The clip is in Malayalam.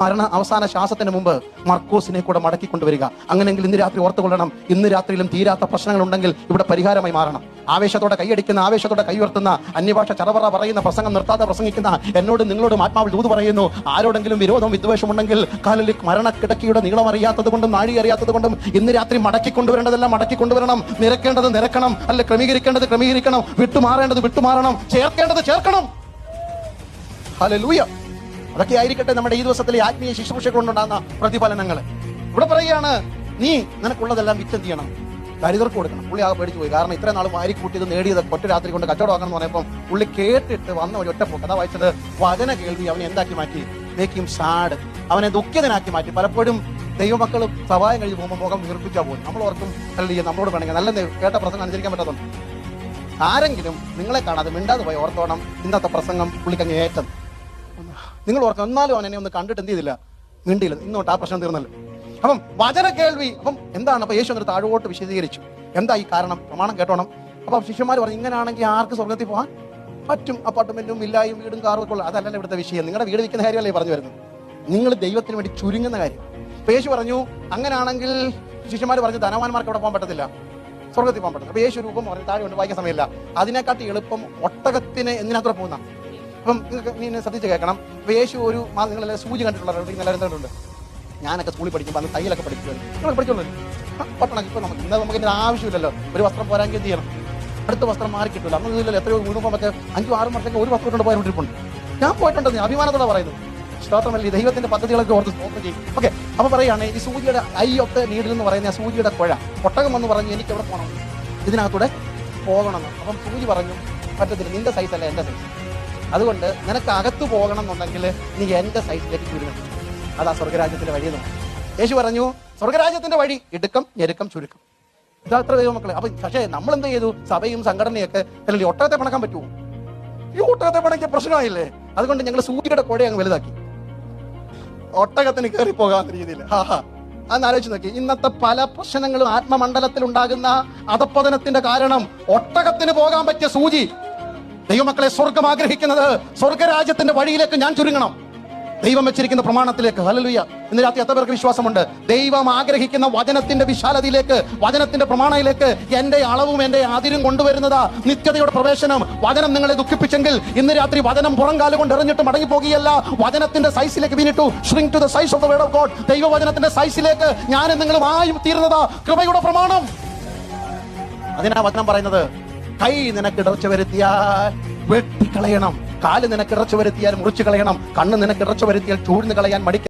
മരണ അവസാന ശ്വാസത്തിന് മുമ്പ് മർക്കോസിനെ കൂടെ മടക്കി കൊണ്ടുവരിക. അങ്ങനെങ്കിൽ ഇന്ന് രാത്രി ഓർത്തുകൊള്ളണം ഇന്ന് രാത്രിയിലും തീരാത്ത പ്രശ്നങ്ങൾ ഉണ്ടെങ്കിൽ ഇവിടെ പരിഹാരമായി മാറണം. ആവേശത്തോടെ കൈയടിക്കുന്ന ആവേശത്തോടെ കൈ ഉയർത്തുന്ന അന്യഭാഷ ചറവറ പറയുന്ന പ്രസംഗം നിർത്താതെ പ്രസംഗിക്കുന്ന എന്നോട് നിങ്ങളോട് ആത്മാവിൽ ദൂത് പറയുന്നു. ആരോടെങ്കിലും വിരോധം വിദ്വേഷം ഉണ്ടെങ്കിൽ കാലിൽ മരണക്കിടക്കിയുടെ നീളം അറിയാത്തത് കൊണ്ടും നാഴി അറിയാത്തത് കൊണ്ടും ഇന്ന് രാത്രി മടക്കി കൊണ്ടുവരേണ്ടതെല്ലാം മടക്കി കൊണ്ടുവരണം. നിരക്കേണ്ടത് നിരക്കണം. അല്ലെ ക്രമീകരിക്കേണ്ടത് ക്രമീകരിക്കണം. വിട്ടുമാറേണ്ടത് വിട്ടുമാറണം. ചേർക്കേണ്ടത് ചേർക്കണം. ഹല്ലേലൂയ. അതൊക്കെ ആയിരിക്കട്ടെ നമ്മുടെ ഈ ദിവസത്തിലെ ആത്മീയ ശുശ്രൂഷ കൊണ്ടുണ്ടാകുന്ന പ്രതിഫലനങ്ങൾ. ഇവിടെ പറയുകയാണ് നീ നിനക്കുള്ളതെല്ലാം വിറ്റം ചെയ്യണം? ദരിദ്രർക്ക് കൊടുക്കണം. പുള്ളി ആകെ പേടിച്ചു പോയി. കാരണം ഇത്ര നാൾ വാരി കൂട്ടിയത് നേടിയത് ഒറ്റ രാത്രി കൊണ്ട് കച്ചവടമാക്കണം എന്ന് പറഞ്ഞപ്പോൾ പുള്ളി കേട്ടിട്ട് വന്ന ഒരു ഒറ്റ കഥ വായിച്ചത് വചന കേൾവി അവനെ എന്താക്കി മാറ്റി? മേക്കും സാഡ് അവനെ ദുഃഖിതനാക്കി മാറ്റി. പലപ്പോഴും ദൈവമക്കൾ സഹായം കഴിഞ്ഞ് പോകുമ്പോൾ മുഖം വീർപ്പിച്ചാൽ പോകും നമ്മൾ ഓർക്കും അല്ലെങ്കിൽ നമ്മളോട് വേണമെങ്കിൽ നല്ല കേട്ട പ്രസംഗം അനുസരിക്കാൻ പറ്റാത്തതുണ്ട് ആരെങ്കിലും നിങ്ങളെ കാണാതെ മിണ്ടാതെ പോയി ഓർത്തോണം ഇന്നത്തെ പ്രസംഗം പുള്ളിക്കങ്ങ് ഏറ്റത്. നിങ്ങൾ ഓർക്കണം എന്നാലും അവൻ എന്നെ ഒന്ന് കണ്ടിട്ട് എന്ത് ചെയ്തില്ല? മിണ്ടിയില്ല. ഇന്നോട്ട് ആ പ്രശ്നം തീർന്നല്ലോ? അപ്പം വചന കേൾവി. അപ്പം എന്താണ്? അപ്പൊ യേശു എന്നിട്ട് താഴോട്ട് വിശദീകരിച്ചു. എന്താ ഈ കാരണം? പ്രമാണം കേട്ടോണം. അപ്പൊ ശിഷ്യന്മാർ പറഞ്ഞു ഇങ്ങനെയാണെങ്കിൽ ആർക്ക് സ്വർഗത്തിൽ പോകാൻ പറ്റും? അപ്പാർട്ട്മെന്റും വില്ലായും വീടും കാറും ഒക്കെ ഉള്ള അതല്ലല്ലോ ഇവിടുത്തെ വിഷയം. നിങ്ങളുടെ വീട് വിൽക്കുന്ന കാര്യമല്ലേ പറഞ്ഞു വരുന്നത്? നിങ്ങൾ ദൈവത്തിന് വേണ്ടി ചുരുങ്ങുന്ന കാര്യം. അപ്പൊ യേശു പറഞ്ഞു അങ്ങനെയാണെങ്കിൽ ശിഷ്യന്മാർ പറഞ്ഞു ധനവാന്മാർക്ക് അവിടെ പോകാൻ പറ്റത്തില്ല. സ്വർഗത്തിൽ പോകാൻ പറ്റില്ല അപ്പൊ യേശു രൂപം പറഞ്ഞു താഴെ കൊണ്ട് വായിക്കാൻ സമയമില്ല. അതിനെക്കാട്ടി എളുപ്പം ഒട്ടകത്തിന് എന്തിനകത്തൂടെ പോകുന്ന അപ്പം എന്നെ ശ്രദ്ധിച്ച് കേൾക്കണം. ഇപ്പൊ യേശു ഒരു നിങ്ങളെ സൂചി കണ്ടിട്ടുള്ള കണ്ടിട്ടുണ്ട് ഞാനൊക്കെ സ്കൂളിൽ പഠിക്കുമ്പോൾ അന്ന് തയ്യലൊക്കെ പഠിക്കുമല്ലോ നിങ്ങൾ പഠിച്ചോളൂ. പട്ടണം ഇപ്പൊ നമുക്ക് ഇന്ന് നമുക്ക് ഇതിന്റെ ആവശ്യമില്ലല്ലോ. ഒരു വസ്ത്രം എന്ത് ചെയ്യണം. അടുത്ത വസ്ത്രം മാറി കിട്ടില്ല അന്ന് ഇതിലല്ലോ എത്രയോ യൂണിഫോം ഒക്കെ അഞ്ചും ആറും വർഷം ഒരു വസ്ത്രം കൊണ്ട് പോയിട്ടുണ്ട് ഞാൻ പോയിട്ടുണ്ട് ഞാൻ അഭിമാനത്തോടെ പറയുന്നത് സ്തോത്രമല്ലേ ദൈവത്തിന്റെ പദ്ധതികളൊക്കെ ഓർത്ത് സ്തോത്രം ചെയ്യും. ഓക്കെ അപ്പൊ പറയാണ് ഈ സൂചിയുടെ ഐ ദ നീഡിൽ എന്ന് പറയുന്ന സൂചിയുടെ കുഴ ഒട്ടകം എന്ന് പറഞ്ഞ് എനിക്ക് എവിടെ പോകണം. ഇതിനകത്തൂടെ പോകണം അപ്പം സൂചി പറഞ്ഞു പറ്റത്തില്ല നിന്റെ സൈസ് അല്ല എന്റെ സൈസ് അതുകൊണ്ട് നിനക്ക് അകത്തു പോകണം എന്നുണ്ടെങ്കിൽ നീ എന്റെ സൈസിലേക്ക് ചുരുങ്ങും അതാ സ്വർഗരാജ്യത്തിന്റെ വഴി എന്ന് യേശു പറഞ്ഞു സ്വർഗരാജ്യത്തിന്റെ വഴി ഇടുക്കം ഞെരുക്കം ചുരുക്കം. ഇതാ അത്ര ദൈവമക്കളെ അപ്പൊ പക്ഷേ നമ്മൾ എന്ത് ചെയ്തു? സഭയും സംഘടനയൊക്കെ അല്ലെങ്കിൽ ഒട്ടകത്തെ പണക്കാൻ പറ്റുമോ? ഈ ഒട്ടകത്തെ പണക്കിയ പ്രശ്നമായില്ലേ? അതുകൊണ്ട് ഞങ്ങൾ സൂര്യയുടെ കൊട അങ്ങ് വലുതാക്കി. ഒട്ടകത്തിന് കയറി പോകാൻ രീതിയിൽ ഹാ ഹാ. അന്ന് ആലോചിച്ച് നോക്കി. ഇന്നത്തെ പല പ്രശ്നങ്ങളും ആത്മമണ്ഡലത്തിൽ ഉണ്ടാകുന്ന അധപ്പതനത്തിന്റെ കാരണം ഒട്ടകത്തിന് പോകാൻ പറ്റിയ സൂചി. ദൈവമക്കളെ സ്വർഗം ആഗ്രഹിക്കുന്നത് സ്വർഗരാജ്യത്തിന്റെ വഴിയിലേക്ക് ഞാൻ ചുരുങ്ങണം. ദൈവം വെച്ചിരിക്കുന്ന പ്രമാണത്തിലേക്ക് ഹലലുയ ഇന്ന് രാത്രി എത്ര പേർക്ക് വിശ്വാസമുണ്ട്? ദൈവം ആഗ്രഹിക്കുന്ന വചനത്തിന്റെ വിശാലതയിലേക്ക് വചനത്തിന്റെ പ്രമാണയിലേക്ക് എന്റെ അളവും എന്റെ അതിരും കൊണ്ടുവരുന്നതാ നിത്യതയുടെ പ്രവേശനം. വചനം നിങ്ങളെ ദുഃഖിപ്പിച്ചെങ്കിൽ ഇന്ന് രാത്രി വചനം പുറംകാലം കൊണ്ട് എറിഞ്ഞിട്ട് മടങ്ങി പോകുകയല്ല വചനത്തിന്റെ സൈസിലേക്ക് വീണിട്ടു. Shrink to the size of the word of God ദൈവവചനത്തിന്റെ സൈസിലേക്ക് ഞാനും നിങ്ങളും ആയി തീരുന്നതാ കൃപയുടെ പ്രമാണം. അതിനാ വചനം പറയുന്നത്? കൈ നിനക്ക് ഇടർച്ച വരുത്തിയാൽ വെട്ടിക്കളയണം കാൽ നിനക്ക് ഇടർച്ച വരുത്തിയാൽ മുറിച്ചു കളയണം. കണ്ണ് നിനക്ക് ഇടർച്ച വരുത്തിയാൽ ചൂഴ്ന്നു കളയാൻ മടിക്ക